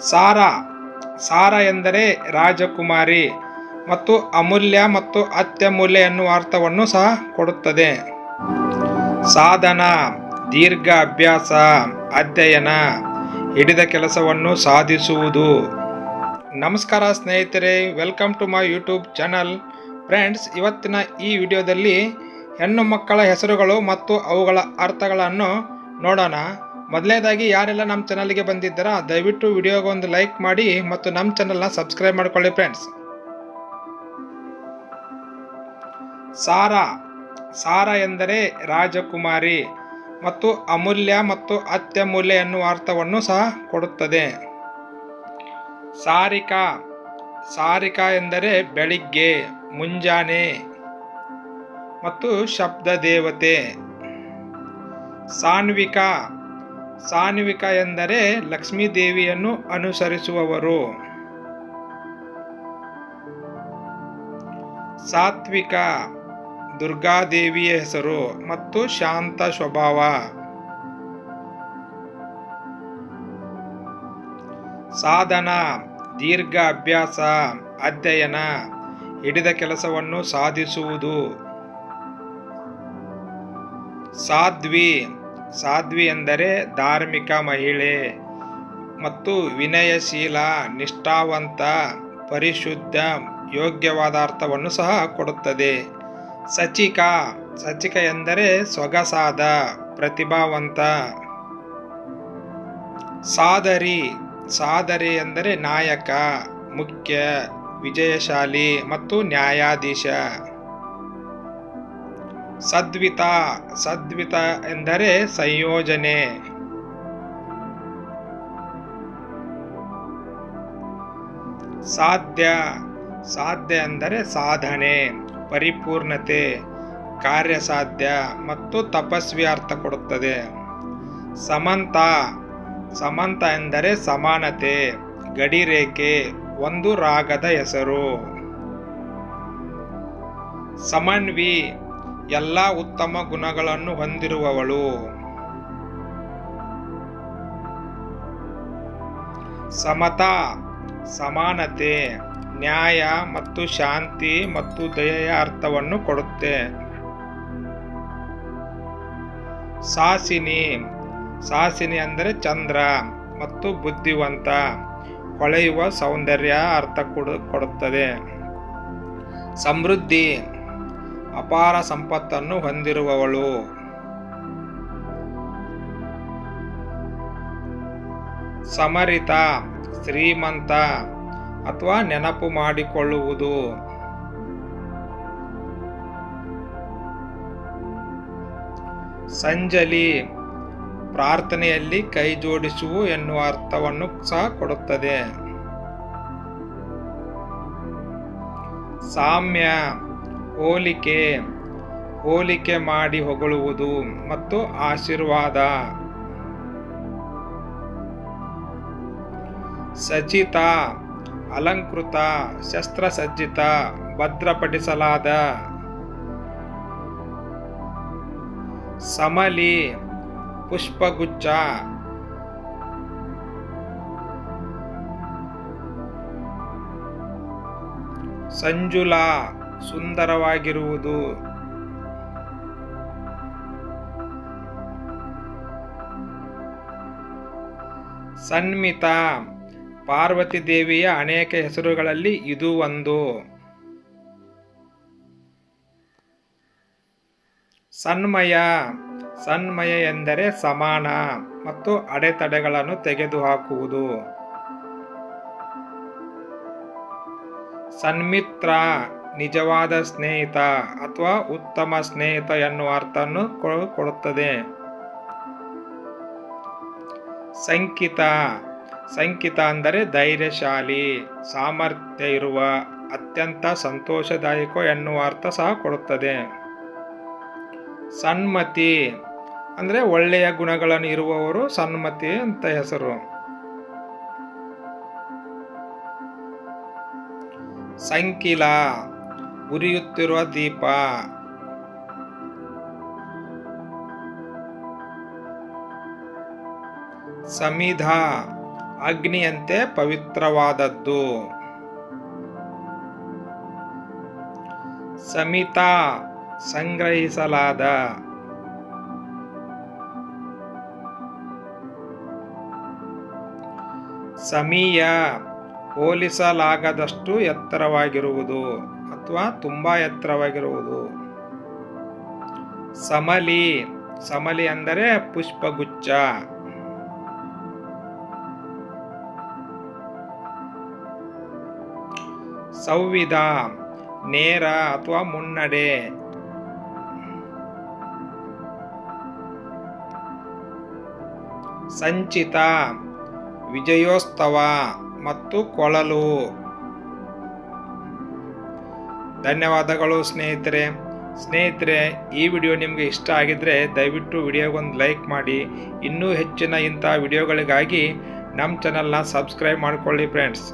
ಸಾರ. ಸಾರ ಎಂದರೆ ರಾಜಕುಮಾರಿ ಮತ್ತು ಅಮೂಲ್ಯ ಮತ್ತು ಅತ್ಯಮೂಲ್ಯ ಎನ್ನುವ ಅರ್ಥವನ್ನು ಸಹ ಕೊಡುತ್ತದೆ. ಸಾಧನ, ದೀರ್ಘ ಅಭ್ಯಾಸ, ಅಧ್ಯಯನ, ಹಿಡಿದ ಕೆಲಸವನ್ನು ಸಾಧಿಸುವುದು. ನಮಸ್ಕಾರ ಸ್ನೇಹಿತರೆ, welcome to my YouTube channel. Friends, ಇವತ್ತಿನ ಈ ವಿಡಿಯೋದಲ್ಲಿ ಹೆಣ್ಣು ಮಕ್ಕಳ ಹೆಸರುಗಳು ಮತ್ತು ಅವುಗಳ ಅರ್ಥಗಳನ್ನು ನೋಡೋಣ. ಮೊದಲನೇದಾಗಿ ಯಾರೆಲ್ಲ ನಮ್ಮ ಚಾನಲ್ಗೆ ಬಂದಿದ್ದಾರಾ, ದಯವಿಟ್ಟು ವಿಡಿಯೋಗೆ ಒಂದು ಲೈಕ್ ಮಾಡಿ ಮತ್ತು ನಮ್ಮ ಚಾನಲ್ನ ಸಬ್ಸ್ಕ್ರೈಬ್ ಮಾಡ್ಕೊಳ್ಳಿ ಫ್ರೆಂಡ್ಸ್. ಸಾರಾ, ಸಾರ ಎಂದರೆ ರಾಜಕುಮಾರಿ ಮತ್ತು ಅಮೂಲ್ಯ ಮತ್ತು ಅತ್ಯಮೂಲ್ಯ ಎನ್ನುವ ಅರ್ಥವನ್ನು ಸಹ ಕೊಡುತ್ತದೆ. ಸಾರಿಕಾ ಸಾರಿಕಾ ಎಂದರೆ ಬೆಳಿಗ್ಗೆ, ಮುಂಜಾನೆ ಮತ್ತು ಶಬ್ದ ದೇವತೆ. ಸಾನ್ವಿಕ ಸಾನ್ವಿಕ ಎಂದರೆ ಲಕ್ಷ್ಮೀ ದೇವಿಯನ್ನು ಅನುಸರಿಸುವವರು. ಸಾತ್ವಿಕ, ದುರ್ಗಾದೇವಿಯ ಹೆಸರು ಮತ್ತು ಶಾಂತ ಸ್ವಭಾವ. ಸಾಧನ, ದೀರ್ಘ ಅಭ್ಯಾಸ, ಅಧ್ಯಯನ, ಹಿಡಿದ ಕೆಲಸವನ್ನು ಸಾಧಿಸುವುದು. ಸಾಧ್ವಿ ಸಾಧ್ವಿ ಎಂದರೆ ಧಾರ್ಮಿಕ ಮಹಿಳೆ ಮತ್ತು ವಿನಯಶೀಲ, ನಿಷ್ಠಾವಂತ, ಪರಿಶುದ್ಧ, ಯೋಗ್ಯವಾದ ಅರ್ಥವನ್ನು ಸಹ ಕೊಡುತ್ತದೆ. ಸಚಿಕ ಸಚಿಕ ಎಂದರೆ ಸೊಗಸಾದ, ಪ್ರತಿಭಾವಂತ. ಸಾದರಿ ಸಾದರಿ ಎಂದರೆ ನಾಯಕ, ಮುಖ್ಯ, ವಿಜಯಶಾಲಿ ಮತ್ತು ನ್ಯಾಯಾಧೀಶ. ಸದ್ವಿತ ಸದ್ವಿತ ಎಂದರೆ ಸಂಯೋಜನೆ. ಸಾಧ್ಯ ಸಾಧ್ಯ ಎಂದರೆ ಸಾಧನೆ, ಪರಿಪೂರ್ಣತೆ, ಕಾರ್ಯಸಾಧ್ಯ ಮತ್ತು ತಪಸ್ವಿ ಅರ್ಥ ಕೊಡುತ್ತದೆ. ಸಮಂತ ಸಮಂತ ಎಂದರೆ ಸಮಾನತೆ, ಗಡಿರೇಖೆ, ಒಂದು ರಾಗದ ಹೆಸರು. ಸಮನ್ವಿ ಎಲ್ಲ ಉತ್ತಮ ಗುಣಗಳನ್ನು ಹೊಂದಿರುವವಳು. ಸಮತಾ, ಸಮಾನತೆ, ನ್ಯಾಯ ಮತ್ತು ಶಾಂತಿ ಮತ್ತು ದಯೆಯ ಅರ್ಥವನ್ನು ಕೊಡುತ್ತೆ. ಸಾಸಿನಿ ಸಾಸಿನಿ ಅಂದರೆ ಚಂದ್ರ ಮತ್ತು ಬುದ್ಧಿವಂತ, ಹೊಳೆಯುವ ಸೌಂದರ್ಯ ಅರ್ಥ ಕೊಡು, ಕೊಡುತ್ತದೆ. ಸಮೃದ್ಧಿ ಅಪಾರ ಸಂಪತ್ತನ್ನು ಹೊಂದಿರುವವಳು. ಸಮರಿತ, ಶ್ರೀಮಂತ ಅಥವಾ ನೆನಪು ಮಾಡಿಕೊಳ್ಳುವುದು. ಸಂಜಲಿ, ಪ್ರಾರ್ಥನೆಯಲ್ಲಿ ಕೈ ಜೋಡಿಸುವು ಎನ್ನುವ ಅರ್ಥವನ್ನು ಸಹ ಕೊಡುತ್ತದೆ. ಸಾಮ್ಯ ಹೋಲಿಕೆ ಹೋಲಿಕೆ ಮಾಡಿ ಹೊಗಳುವುದು ಮತ್ತು ಆಶೀರ್ವಾದ. ಸಜ್ಜಿತ ಅಲಂಕೃತ ಶಸ್ತ್ರಸಜ್ಜಿತ ಭದ್ರಪಡಿಸಲಾದ. ಸಮಲಿ ಪುಷ್ಪಗುಚ್ಛ. ಸಂಜುಲ ಸುಂದರವಾಗಿರುವುದು. ಸನ್ಮಿತ. ಪಾರ್ವತಿ ದೇವಿಯ ಅನೇಕ ಹೆಸರುಗಳಲ್ಲಿ ಇದು ಒಂದು. ಸನ್ಮಯ. ಸನ್ಮಯ ಎಂದರೆ ಸಮಾನ ಮತ್ತು ಅಡೆತಡೆಗಳನ್ನು ತೆಗೆದುಹಾಕುವುದು. ಸನ್ಮಿತ್ರ. ನಿಜವಾದ ಸ್ನೇಹಿತ ಅಥವಾ ಉತ್ತಮ ಸ್ನೇಹಿತ ಎನ್ನುವ ಅರ್ಥವನ್ನು ಕೊಡುತ್ತದೆ. ಸಂಕಿತ. ಸಂಕಿತ ಅಂದರೆ ಧೈರ್ಯಶಾಲಿ, ಸಾಮರ್ಥ್ಯ ಇರುವ, ಅತ್ಯಂತ ಸಂತೋಷದಾಯಕ ಎನ್ನುವ ಅರ್ಥ ಸಹ ಕೊಡುತ್ತದೆ. ಸನ್ಮತಿ ಅಂದರೆ ಒಳ್ಳೆಯ ಗುಣಗಳನ್ನು ಇರುವವರು ಸನ್ಮತಿ ಅಂತ ಹೆಸರು. ಸಂಕಿಲ. ಉರಿಯುತ್ತಿರುವ ದೀಪ. ಸಮಿಧ ಅಗ್ನಿಯಂತೆ ಪವಿತ್ರವಾದದ್ದು. ಸಮಿತ ಸಂಗ್ರಹಿಸಲಾದ. ಸಮೀಯ ಹೋಲಿಸಲಾಗದಷ್ಟು ಎತ್ತರವಾಗಿರುವುದು. ಅಥವಾ ತುಂಬಾ ಎತ್ತರವಾಗಿರುವುದು. ಸಮಲಿ ಸಮಲಿ ಅಂದರೆ ಪುಷ್ಪಗುಚ್ಛ. ಸಂವಿಧ, ನೇರ ಅಥವಾ ಮುನ್ನಡೆ. ಸಂಚಿತ ವಿಜಯೋತ್ಸವ ಮತ್ತು ಕೊಳಲು. ಧನ್ಯವಾದಗಳು ಸ್ನೇಹಿತರೆ. ಸ್ನೇಹಿತರೆ, ಈ ವಿಡಿಯೋ ನಿಮಗೆ ಇಷ್ಟ ಆಗಿದ್ದರೆ ದಯವಿಟ್ಟು ವಿಡಿಯೋಗೊಂದು ಲೈಕ್ ಮಾಡಿ. ಇನ್ನೂ ಹೆಚ್ಚಿನ ಇಂಥ ವಿಡಿಯೋಗಳಿಗಾಗಿ ನಮ್ಮ ಚಾನಲ್ನ ಸಬ್ಸ್ಕ್ರೈಬ್ ಮಾಡಿಕೊಳ್ಳಿ ಫ್ರೆಂಡ್ಸ್